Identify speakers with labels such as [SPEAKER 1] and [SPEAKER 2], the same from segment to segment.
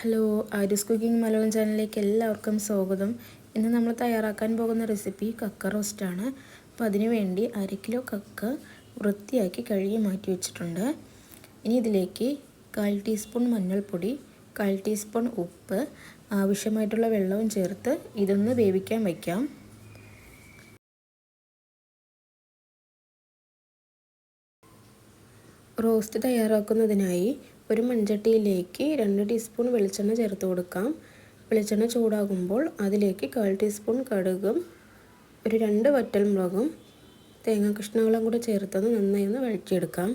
[SPEAKER 1] Hello Arya's cooking Malayalam ചാനലിലേക്ക് എല്ലാവർക്കും സ്വാഗതം. ഇന്ന് നമ്മൾ തയ്യാറാക്കാൻ പോകുന്ന റെസിപ്പി കക്ക റോസ്റ്റാണ് അപ്പോൾ അതിനുവേണ്ടി അര കിലോ കക്ക വൃത്തിയാക്കി കഴുകി മാറ്റി വെച്ചിട്ടുണ്ട്. ഇനി ഇതിലേക്ക് കാൽ ടീസ്പൂൺ മഞ്ഞൾപ്പൊടി കാൽ ടീസ്പൂൺ ഉപ്പ് ആവശ്യമായിട്ടുള്ള വെള്ളവും ചേർത്ത് ഇതൊന്ന് വേവിക്കാൻ വയ്ക്കാം. റോസ്റ്റ് തയ്യാറാക്കുന്നതിനായി ഒരു മൺചട്ടിയിലേക്ക് രണ്ട് ടീസ്പൂൺ വെളിച്ചെണ്ണ ചേർത്ത് കൊടുക്കാം. വെളിച്ചെണ്ണ ചൂടാകുമ്പോൾ അതിലേക്ക് കാൽ ടീസ്പൂൺ കടുകും ഒരു രണ്ട് വറ്റൽ മുളകും തേങ്ങ കഷ്ണങ്ങളും കൂടെ ചേർത്തത് നന്നായി ഒന്ന് വഴറ്റിയെടുക്കാം.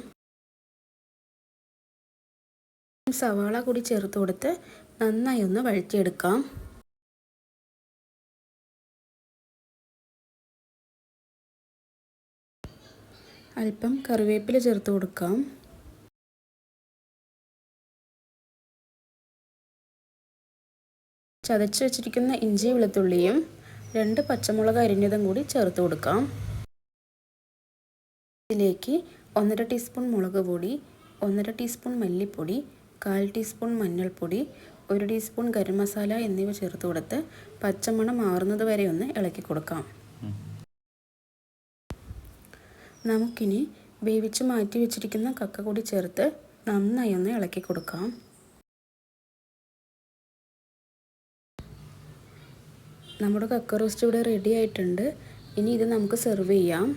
[SPEAKER 1] സവാള കൂടി ചേർത്ത് കൊടുത്ത് നന്നായി ഒന്ന് വഴറ്റിയെടുക്കാം. അല്പം കറിവേപ്പില ചേർത്ത് കൊടുക്കാം. ചതച്ച് വെച്ചിരിക്കുന്ന ഇഞ്ചി വെളുത്തുള്ളിയും രണ്ട് പച്ചമുളക് അരിഞ്ഞതും കൂടി ചേർത്ത് കൊടുക്കാം. ഇതിലേക്ക് ഒന്നര ടീസ്പൂൺ മുളക് പൊടി ഒന്നര ടീസ്പൂൺ മല്ലിപ്പൊടി കാൽ ടീസ്പൂൺ മഞ്ഞൾപ്പൊടി ഒരു ടീസ്പൂൺ ഗരം മസാല എന്നിവ ചേർത്ത് കൊടുത്ത് പച്ചമണം മാറുന്നത് വരെ ഒന്ന് ഇളക്കി കൊടുക്കാം. നമുക്കിനി വേവിച്ച് മാറ്റി വെച്ചിരിക്കുന്ന കക്ക കൂടി ചേർത്ത് നന്നായി ഒന്ന് ഇളക്കി കൊടുക്കാം. നമ്മുടെ കക്ക റോസ്റ്റ് ഇവിടെ റെഡി ആയിട്ടുണ്ട്. ഇനി ഇത് നമുക്ക് സെർവ് ചെയ്യാം.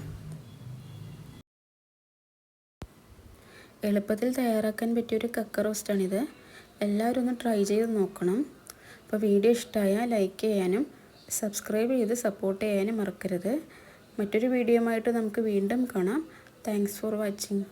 [SPEAKER 1] എളുപ്പത്തിൽ തയ്യാറാക്കാൻ പറ്റിയൊരു കക്ക റോസ്റ്റാണിത് എല്ലാവരും ഒന്ന് ട്രൈ ചെയ്ത് നോക്കണം. അപ്പോൾ വീഡിയോ ഇഷ്ടമായാൽ ലൈക്ക് ചെയ്യാനും സബ്സ്ക്രൈബ് ചെയ്ത് സപ്പോർട്ട് ചെയ്യാനും മറക്കരുത്. മറ്റൊരു വീഡിയോ നമുക്ക് വീണ്ടും കാണാം. Thanks for watching